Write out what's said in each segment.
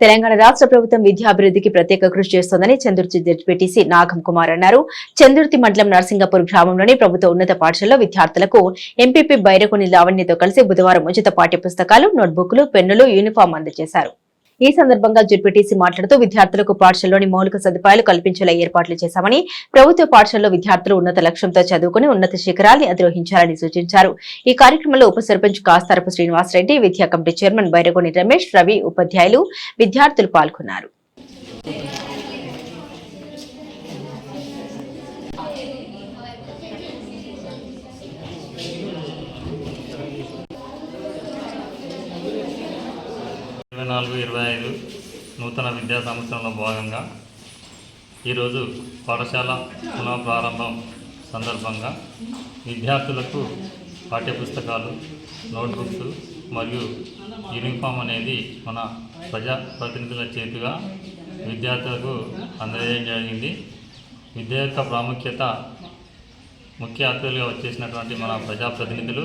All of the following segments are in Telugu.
తెలంగాణ రాష్ట్ర ప్రభుత్వం విద్యాభివృద్ధికి ప్రత్యేక కృషి చేస్తోందని చందుర్తి జడ్పీటీసీ నాగం కుమార్ అన్నారు. చందుర్తి మండలం నరసింగపూర్ గ్రామంలోని ప్రభుత్వ ఉన్నత పాఠశాలలో విద్యార్థులకు ఎంపీపీ బైరకుని లావణ్యతో కలిసి బుధవారం ఉచిత పాఠ్య పుస్తకాలు నోట్బుక్లు పెన్నులు యూనిఫామ్ అందజేశారు. ఈ సందర్భంగా జడ్పీటీసీ మాట్లాడుతూ విద్యార్థులకు పాఠశాలలోని మౌలిక సదుపాయాలు కల్పించేలా ఏర్పాట్లు చేశామని ప్రభుత్వ పాఠశాలలో విద్యార్థులు ఉన్నత లక్ష్యంతో చదువుకుని ఉన్నత శిఖరాల్ని అధిరోహించాలని సూచించారు. ఈ కార్యక్రమంలో ఉప సర్పంచ్ కాస్తారపు శ్రీనివాసరెడ్డి విద్యా కమిటీ చైర్మన్ బైరగోని రమేష్ రవి ఉపాధ్యాయులు విద్యార్థులు పాల్గొన్నారు. ఇరవై నాలుగు ఇరవై ఐదు నూతన విద్యా సంవత్సరంలో భాగంగా ఈరోజు పాఠశాల పునఃప్రారంభం సందర్భంగా విద్యార్థులకు పాఠ్యపుస్తకాలు నోట్బుక్స్ మరియు యూనిఫామ్ అనేది మన ప్రజాప్రతినిధుల చేతిగా విద్యార్థులకు అందజేయడం జరిగింది. విద్య యొక్క ప్రాముఖ్యత ముఖ్య అతిథులుగా వచ్చేసినటువంటి మన ప్రజాప్రతినిధులు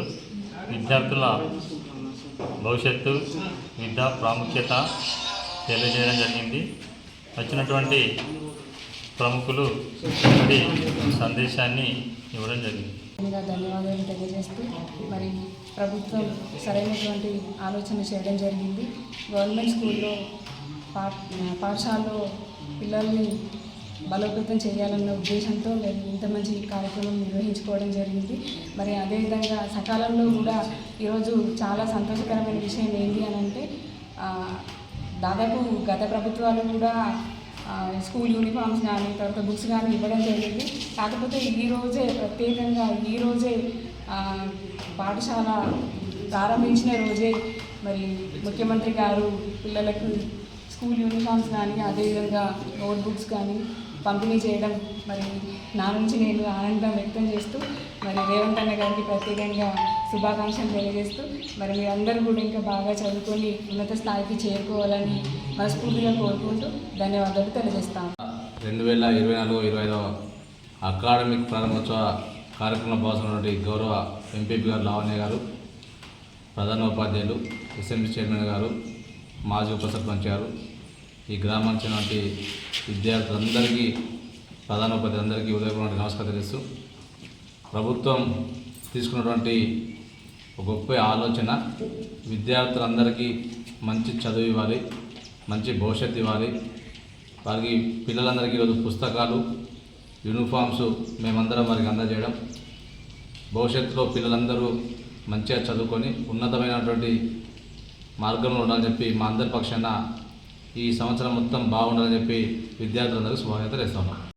విద్యార్థుల భవిష్యత్తు విద్య ప్రాముఖ్యత తెలియజేయడం జరిగింది. వచ్చినటువంటి ప్రముఖులు చక్కటి సందేశాన్ని ఇవ్వడం జరిగింది. ధన్యవాదాలు తెలియజేస్తూ మరి ప్రభుత్వం సరైనటువంటి ఆలోచన చేయడం జరిగింది. గవర్నమెంట్ స్కూల్లో పా పాఠశాలలో పిల్లల్ని బలోపేతం చేయాలన్న ఉద్దేశంతో మరి ఇంత మంచి కార్యక్రమం నిర్వహించుకోవడం జరిగింది. మరి అదేవిధంగా సకాలంలో కూడా ఈరోజు చాలా సంతోషకరమైన విషయం ఏంటి అని అంటే దాదాపు గత ప్రభుత్వాలు కూడా స్కూల్ యూనిఫామ్స్ కానీ తర్వాత బుక్స్ కానీ ఇవ్వడం జరిగింది. కాకపోతే ఈ రోజే ప్రత్యేకంగా ఈరోజే పాఠశాల ప్రారంభించిన రోజే మరి ముఖ్యమంత్రి గారు పిల్లలకు స్కూల్ యూనిఫామ్స్ కానీ అదేవిధంగా నోట్బుక్స్ కానీ పంపిణీ చేయడం మరి నా నుంచి నేను ఆనందం వ్యక్తం చేస్తూ మరి రేవంత్ అన్న గారికి ప్రత్యేకంగా శుభాకాంక్షలు తెలియజేస్తూ మరి మీరందరూ కూడా ఇంకా బాగా చదువుకొని ఉన్నత స్థాయికి చేరుకోవాలని మనస్ఫూర్తిగా కోరుకుంటూ ధన్యవాదాలు తెలియజేస్తాను రెండు వేల ఇరవై నాలుగు ఇరవై ఐదవ అకాడమిక్ ప్రారంభోత్సవ కార్యక్రమంలో భాగస్వామి గౌరవ ఎంపీపీ గారు లావణ్య గారు ప్రధాన ఉపాధ్యాయులు ఎస్ఎంసీ చైర్మన్ గారు మాజీ ఉప సర్పంచ్ గారు ఈ గ్రామానికి నాటి విద్యార్థులందరికీ ప్రధాన అందరికీ ఉదయపూర్వక నమస్కారం తెలుస్తూ ప్రభుత్వం తీసుకున్నటువంటి ఒక గొప్ప ఆలోచన విద్యార్థులందరికీ మంచి చదువు ఇవ్వాలి మంచి భవిష్యత్తు ఇవ్వాలి. వారికి పిల్లలందరికీ ఈరోజు పుస్తకాలు యూనిఫామ్స్ మేమందరం వారికి అందజేయడం భవిష్యత్తులో పిల్లలందరూ మంచిగా చదువుకొని ఉన్నతమైనటువంటి మార్గంలో ఉండాలని చెప్పి మా అందరి పక్షాన ఈ సంవత్సరం మొత్తం బాగుండాలని చెప్పి విద్యార్థులందరికీ శుభాకాంక్షలు ఇస్తున్నాం